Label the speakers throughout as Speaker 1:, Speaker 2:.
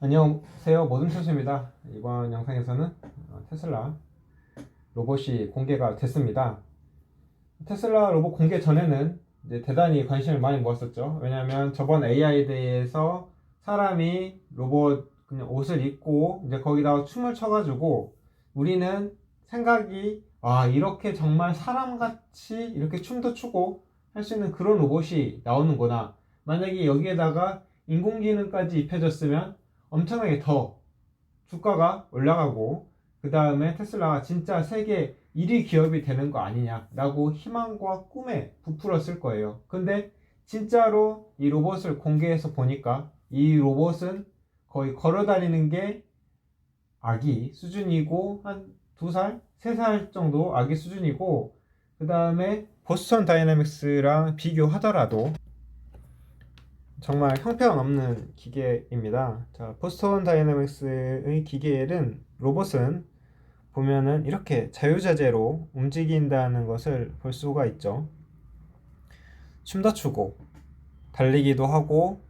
Speaker 1: 안녕하세요. 모든 선수입니다. 이번 영상에서는 어, 테슬라 로봇이 공개가 됐습니다. 테슬라 로봇 공개 전에는 대단히 관심을 많이 모았었죠. 왜냐하면 저번 AI 대회에서 사람이 로봇 그냥 옷을 입고 이제 거기다가 춤을 춰가지고 우리는 생각이 아 이렇게 정말 사람같이 이렇게 춤도 추고 할 수 있는 그런 로봇이 나오는구나. 만약에 여기에다가 인공지능까지 입혀졌으면 엄청나게 더 주가가 올라가고 그 다음에 테슬라가 진짜 세계 1위 기업이 되는 거 아니냐라고 희망과 꿈에 부풀었을 거예요. 근데 진짜로 이 로봇을 공개해서 보니까 이 로봇은 거의 걸어 다니는 게 아기 수준이고 한 두 살, 세 살 정도 아기 수준이고 그 다음에 보스턴 다이내믹스랑 비교하더라도 정말 형편없는 기계입니다. 자, 보스턴 다이내믹스의 기계는 로봇은 보면은 이렇게 자유자재로 움직인다는 것을 볼 수가 있죠. 춤도 추고 달리기도 하고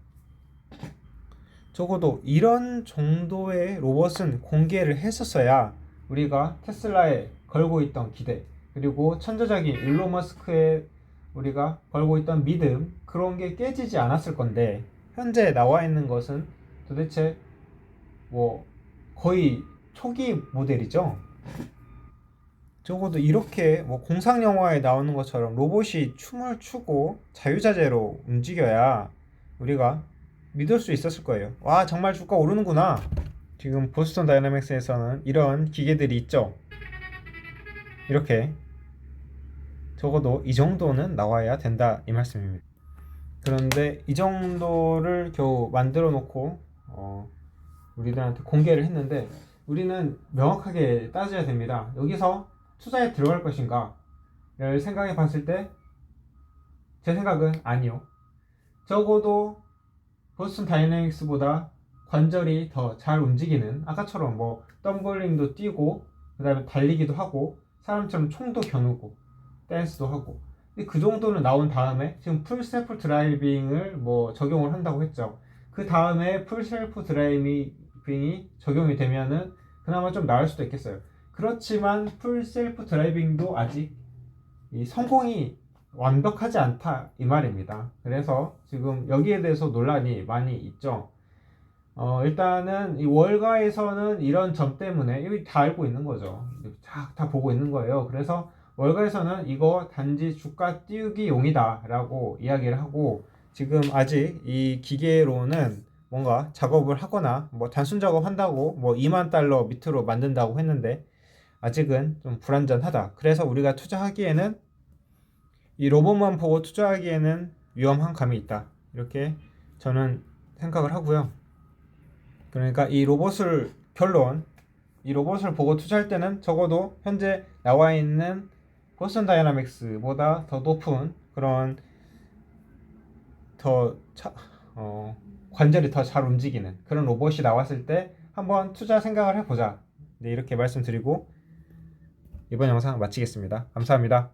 Speaker 1: 적어도 이런 정도의 로봇은 공개를 했었어야 우리가 테슬라에 걸고 있던 기대 그리고 천재적인 일론 머스크의 우리가 걸고 있던 믿음 그런 게 깨지지 않았을 건데 현재 나와 있는 것은 도대체 뭐 거의 초기 모델이죠. 적어도 이렇게 뭐 공상 영화에 나오는 것처럼 로봇이 춤을 추고 자유자재로 움직여야 우리가 믿을 수 있었을 거예요. 와 정말 주가 오르는구나. 지금 보스턴 다이내믹스에서는 이런 기계들이 있죠. 이렇게 적어도 이 정도는 나와야 된다 이 말씀입니다. 그런데 이 정도를 겨우 만들어 놓고 어, 우리들한테 공개를 했는데 우리는 명확하게 따져야 됩니다. 여기서 투자에 들어갈 것인가를 생각해 봤을 때 제 생각은 아니요. 적어도 보스턴 다이내믹스보다 관절이 더 잘 움직이는 아까처럼 뭐 덤블링도 뛰고 그다음에 달리기도 하고 사람처럼 총도 겨누고 댄스도 하고. 그 정도는 나온 다음에 지금 풀 셀프 드라이빙을 뭐 적용을 한다고 했죠. 그 다음에 풀 셀프 드라이빙이 적용이 되면은 그나마 좀 나을 수도 있겠어요. 그렇지만 풀 셀프 드라이빙도 아직 이 성공이 완벽하지 않다 이 말입니다. 그래서 지금 여기에 대해서 논란이 많이 있죠. 어, 일단은 이 월가에서는 이런 점 때문에 이거 다 알고 있는 거죠. 다, 다 보고 있는 거예요. 그래서 월가에서는 이거 단지 주가 띄우기용이다 라고 이야기를 하고 지금 아직 이 기계로는 뭔가 작업을 하거나 뭐 단순 작업한다고 뭐 2만 달러 밑으로 만든다고 했는데 아직은 좀 불안전하다. 그래서 우리가 투자하기에는 이 로봇만 보고 투자하기에는 위험한 감이 있다. 이렇게 저는 생각을 하고요. 그러니까 이 로봇을 결론 이 로봇을 보고 투자할 때는 적어도 현재 나와 있는 보스턴 다이나믹스보다 더 높은 그런 더 차, 어, 관절이 더 잘 움직이는 그런 로봇이 나왔을 때 한번 투자 생각을 해보자. 네, 이렇게 말씀드리고 이번 영상 마치겠습니다. 감사합니다.